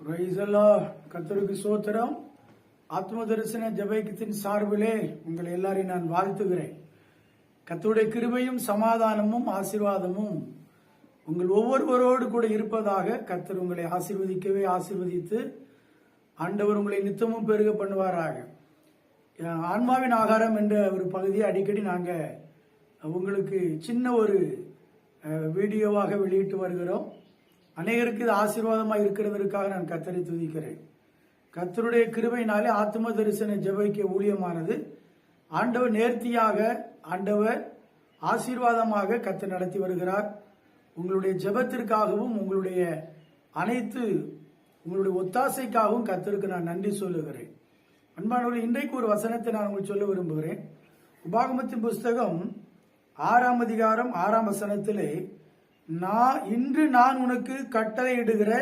ரைசல்லா கத்தருக்கு சோத்திரம் ஆத்ம தரிசன ஜபைக்கத்தின் சார்பிலே உங்களை எல்லாரையும் நான் வாழ்த்துகிறேன். கத்தருடைய கிருபையும் சமாதானமும் ஆசீர்வாதமும் உங்கள் ஒவ்வொருவரோடு கூட இருப்பதாக கத்தர் உங்களை ஆசீர்வதிக்கவே ஆசீர்வதித்து ஆண்டவர் உங்களை நித்தமும் பெருக பண்ணுவாராக. ஆன்மாவின் ஆகாரம் என்ற ஒரு பகுதியை அடிக்கடி நாங்கள் உங்களுக்கு சின்ன ஒரு வீடியோவாக வெளியிட்டு வருகிறோம். அநேகருக்கு இது ஆசீர்வாதமாக இருக்கிறதற்காக நான் கத்தரை துதிக்கிறேன். கத்தருடைய கிருபையினாலே ஆத்ம தரிசன ஜெபிக்க ஊழியமானது. ஆண்டவர் நேர்த்தியாக ஆண்டவர் ஆசீர்வாதமாக கத்து நடத்தி வருகிறார். உங்களுடைய ஜெபத்திற்காகவும் உங்களுடைய அனைத்து உங்களுடைய ஒத்தாசைக்காகவும் கத்தருக்கு நான் நன்றி சொல்லுகிறேன். அன்பானவர்கள் இன்றைக்கு ஒரு வசனத்தை நான் உங்களுக்கு சொல்ல விரும்புகிறேன். உபாகமத்தின் புஸ்தகம் ஆறாம் அதிகாரம் ஆறாம் வசனத்திலே நான் இன்று நான் உனக்கு கட்டளையிடுகிற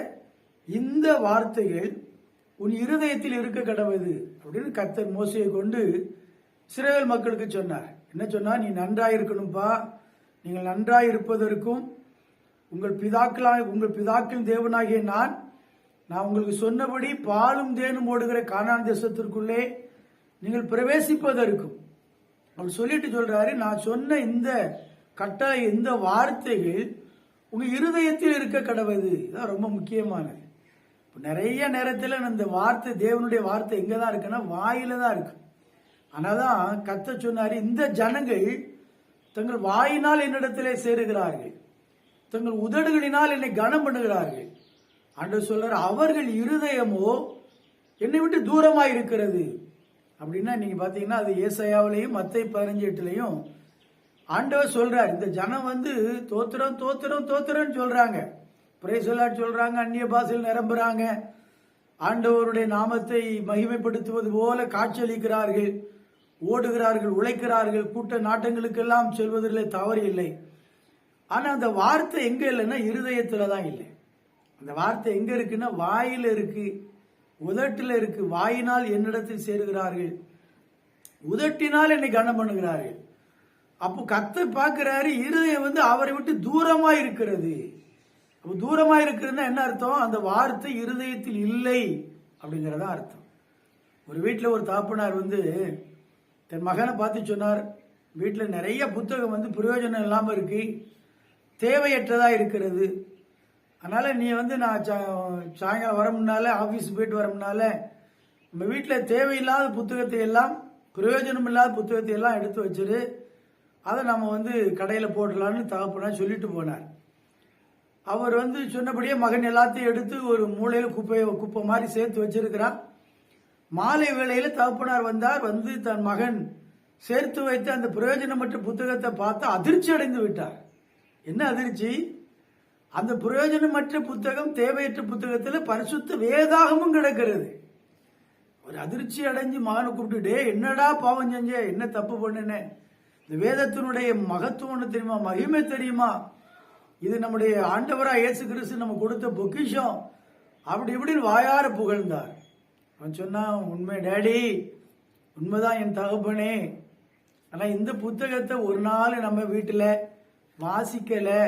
இந்த வார்த்தைகள் உன் இருதயத்தில் இருக்க கடவுது அப்படின்னு கர்த்தர் மோசையை கொண்டு சிறையல் மக்களுக்கு சொன்னார். என்ன சொன்னா நீ நன்றாயிருக்கணும்பா நீங்கள் நன்றாய் இருப்பதற்கும் உங்கள் பிதாக்களாக உங்கள் பிதாக்களின் தேவனாகிய நான் நான் உங்களுக்கு சொன்னபடி பாலும் தேனும் ஓடுகிற கானான் தேசத்திற்குள்ளே நீங்கள் பிரவேசிப்பதற்கும். அவர் சொல்லிட்டு சொல்றாரு நான் சொன்ன இந்த கட்டளை இந்த வார்த்தைகள் உங்க இருதயத்தில் இருக்க கடவுது இதான் ரொம்ப முக்கியமானது. இப்போ நிறைய நேரத்தில் இந்த வார்த்தை தேவனுடைய வார்த்தை எங்க தான் இருக்குன்னா வாயில தான் இருக்கு. ஆனாதான் கத்த சொன்னாரு இந்த ஜனங்கள் தங்கள் வாயினால் என்னிடத்திலே சேருகிறார்கள். தங்கள் உதடுகளினால் என்னை கனம் பண்ணுகிறார்கள். அன்று சொல்றாரு அவர்கள் இருதயமோ என்னை விட்டு தூரமாக இருக்கிறது அப்படின்னா நீங்க பாத்தீங்கன்னா அது ஏசையாவிலையும் மத்தை பதினஞ்சு எட்டுலையும் ஆண்டவர் சொல்றார் இந்த ஜனம் வந்து தோத்திரம் தோத்திரம் தோத்திரம்னு சொல்றாங்க. பிரேசலாட் சொல்றாங்க அந்நிய பாசையில் நிரம்புறாங்க. ஆண்டவருடைய நாமத்தை மகிமைப்படுத்துவது போல காட்சியளிக்கிறார்கள் ஓடுகிறார்கள் உழைக்கிறார்கள் கூட்ட நாட்டங்களுக்கெல்லாம் செல்வதில்லை தவறு இல்லை. ஆனா அந்த வார்த்தை எங்க இல்லைன்னா இருதயத்துல தான் இல்லை. அந்த வார்த்தை எங்க இருக்குன்னா வாயில இருக்கு. உதட்டில் இருக்கு. வாயினால் என்னிடத்தில் சேருகிறார்கள். உதட்டினால் என்னை கனம் பண்ணுகிறார்கள். அப்போ கத்தை பார்க்கிறாரு இருதயம் வந்து அவரை விட்டு தூரமா இருக்கிறது அப்போ தூரமா இருக்கிறதுன்னா என்ன அர்த்தம்? அந்த வார்த்தை இருதயத்தில் இல்லை அப்படிங்கறத அர்த்தம். ஒரு வீட்டில் ஒரு தாப்பனார் வந்து தன் மகனை பார்த்து சொன்னார் வீட்டில் நிறைய புத்தகம் வந்து பிரயோஜனம் இல்லாமல் இருக்கு தேவையற்றதா இருக்கிறது. அதனால நீ வந்து நான் சா- சாயங்காலம் வர முன்னால ஆஃபீஸ் போயிட்டு வர முன்னால நம்ம வீட்டில் தேவையில்லாத புத்தகத்தை எல்லாம் பிரயோஜனம் இல்லாத புத்தகத்தை எல்லாம் எடுத்து வச்சிரு. அதை நம்ம வந்து கடையில் போடலான்னு தகப்பனா சொல்லிட்டு போனார். அவர் வந்து சொன்னபடியே மகன் எல்லாத்தையும் எடுத்து ஒரு மூளையில் குப்பையை குப்பை மாதிரி சேர்த்து வச்சிருக்கிறார். மாலை வேளையில் தகப்பனார் வந்தார் வந்து தன் மகன் சேர்த்து வைத்த அந்த பிரயோஜனமற்ற புத்தகத்தை பார்த்து அதிர்ச்சி அடைந்து விட்டார். என்ன அதிர்ச்சி? அந்த பிரயோஜனமற்ற புத்தகம் தேவையற்ற புத்தகத்தில் பரிசுத்த வேதாகமும் கிடக்கிறது. ஒரு அதிர்ச்சி அடைஞ்சு மகனை கூப்பிட்டு டே என்னடா பாவம் செஞ்ச? என்ன தப்பு பண்ணுன? இந்த வேதத்தினுடைய மகத்துவம் என்ன தெரியுமா? மகிமை தெரியுமா? இது நம்முடைய ஆண்டவரா இயேசு கிறிஸ்து நம்ம கொடுத்த பொக்கிஷம். அப்படி இப்படின்னு வாயார புகழ்ந்தார். அவன் சொன்னான் உண்மை டேடி உண்மைதான் என் தகப்பனே. ஆனால் இந்த புத்தகத்தை ஒரு நாள் நம்ம வீட்டில் வாசிக்கலை.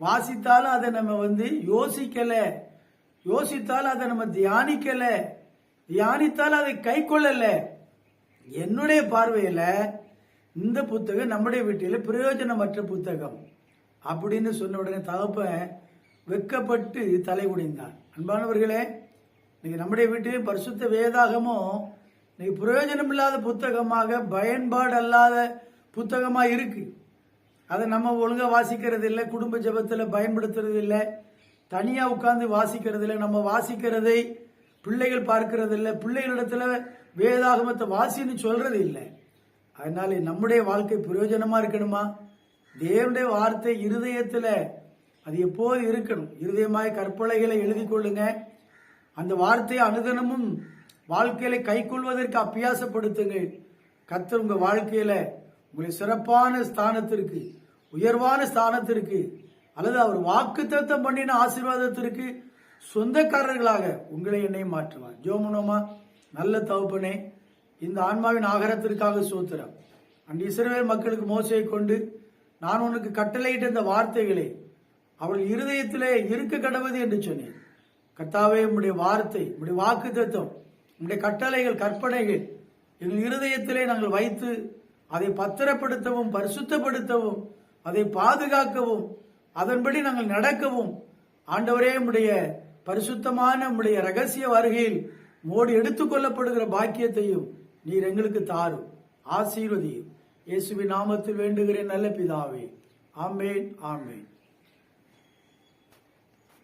வாசித்தாலும் அதை நம்ம வந்து யோசிக்கலை. யோசித்தாலும் அதை நம்ம தியானிக்கலை. தியானித்தாலும் அதை கை கொள்ளலை. என்னுடைய பார்வையில் இந்த புத்தகம் நம்முடைய வீட்டில் பிரயோஜனமற்ற புத்தகம். அப்படின்னு சொன்ன உடனே தகப்பன் வெக்கப்பட்டு தலை குடிந்தான் அன்பானவர்களே இன்னைக்கு நம்முடைய வீட்டில் பரிசுத்த வேதாகமும் இன்னைக்கு பிரயோஜனம் இல்லாத புத்தகமாக பயன்பாடு அல்லாத புத்தகமா இருக்கு. அதை நம்ம ஒழுங்கா வாசிக்கிறது இல்லை குடும்ப ஜெபத்தில் பயன்படுத்துறது இல்லை தனியா உட்கார்ந்து வாசிக்கிறது இல்லை நம்ம வாசிக்கிறதை பிள்ளைகள் பார்க்கறது இல்லை பிள்ளைகளிடத்துல வேதாகமத்தை வாசின்னு சொல்றது இல்லை அதனால நம்முடைய வாழ்க்கை பிரயோஜனமா இருக்கணுமா? தேவனுடைய வார்த்தை இருதயத்துல அது எப்போது இருக்கணும்? இருதயமாய் கற்பலைகளை எழுதி கொள்ளுங்க. அந்த வார்த்தையை அனுதனமும் வாழ்க்கையில கைக்கொள்வதற்கு அபியாசப்படுத்துங்கள். கத்தர் உங்க வாழ்க்கையில உங்களை சிறப்பான ஸ்தானத்திற்கு உயர்வான ஸ்தானத்திற்கு அல்லது அவர் வாக்கு பண்ணின ஆசீர்வாதத்திற்கு சொந்தக்காரர்களாக உங்களை என்னை மாற்றுவார். ஜோமுனோமா நல்ல தவப்பனே இந்த ஆன்மாவின் ஆகரத்திற்காக சோத்திரம். அந்த இஸ்ரவேல் மக்களுக்கு மோசையை கொண்டு நான் உனக்கு கட்டளையிட்ட இந்த வார்த்தைகளை அவள் இருதயத்திலே இருக்க கடவுது என்று சொன்னேன். கர்த்தாவே உம்முடைய வார்த்தை உம்முடைய வாக்கு தத்துவம் உம்முடைய கட்டளைகள் கற்பனைகள் எங்கள் இருதயத்திலே நாங்கள் வைத்து அதை பத்திரப்படுத்தவும் பரிசுத்தப்படுத்தவும் அதை பாதுகாக்கவும் அதன்படி நாங்கள் நடக்கவும் ஆண்டவரே உடைய பரிசுத்தமான உடைய ரகசிய வருகையில் மோடி எடுத்துக்கொள்ளப்படுகிற பாக்கியத்தையும் நீர் எங்களுக்கு தாரும். ஆசீர்வதியும். இயேசுவின் நாமத்தில் வேண்டுகிறேன் நல்ல பிதாவே. ஆமேன் ஆமேன்.